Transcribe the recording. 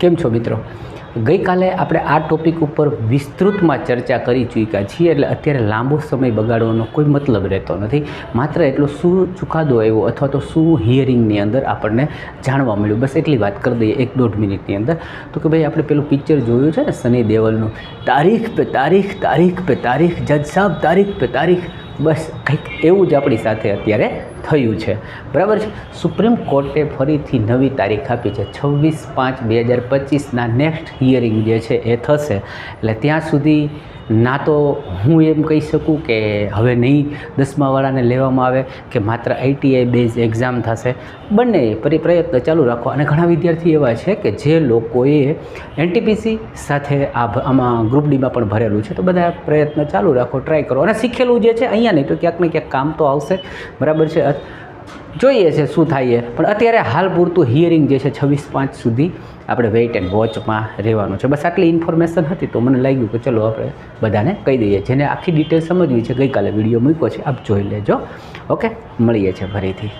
કેમ છો મિત્રો? ગઈકાલે આપણે આ ટોપિક ઉપર વિસ્તૃતમાં ચર્ચા કરી ચૂક્યા છીએ, એટલે અત્યારે લાંબો સમય બગાડવાનો કોઈ મતલબ રહેતો નથી. માત્ર એટલો શું ચુકાદો આવ્યો અથવા તો શું હિયરિંગની અંદર આપણને જાણવા મળ્યું? બસ એટલી વાત કરી દઈએ એક દોઢ મિનિટની અંદર. તો કે ભાઈ, આપણે પેલું પિક્ચર જોયું છે ને સની દેવલનું તારીખ પે તારીખ તારીખ પે તારીખ, જજ સાહેબ તારીખ પે તારીખ. બસ કંઈક એવું જ આપણી સાથે અત્યારે થયું છે. બરાબર છે? સુપ્રીમ કોર્ટે ફરીથી નવી તારીખ આપી છે. છવ્વીસ પાંચ બે હજાર પચીસના નેક્સ્ટ હિયરિંગ જે છે એ થશે. એટલે ત્યાં સુધી ના તો હું એમ કહી શકું કે હવે નહીં દસમાવાળાને લેવામાં આવે કે માત્ર આઈટીઆઈ બેઝ એક્ઝામ થશે. બંને પરી પ્રયત્ન ચાલુ રાખો. અને ઘણા વિદ્યાર્થી એવા છે કે જે લોકોએ એનટીપીસી સાથે આ આમાં ગ્રુપ ડીમાં પણ ભરેલું છે. તો બધા પ્રયત્ન ચાલુ રાખો ટ્રાય કરો. અને શીખેલું જે છે, અહીંયા નહીં તો ક્યાંક ને ક્યાંક કામ તો આવશે. બરાબર છે? જોઈએ છે શું થાય છે પણ અત્યારે હાલ પૂરતું હિયરિંગ જે છે છવ્વીસ પાંચ સુધી આપણે વેઇટ એન્ડ વોચમાં રહેવાનું છે. બસ આટલી ઇન્ફોર્મેશન હતી તો મને લાગ્યું કે ચલો આપણે બધાને કહી દઈએ. જેને આખી ડિટેલ સમજવી છે, ગઈકાલે વીડિયો મૂક્યો છે, આપ જોઈ લેજો. ઓકે મળીએ છીએ ફરીથી.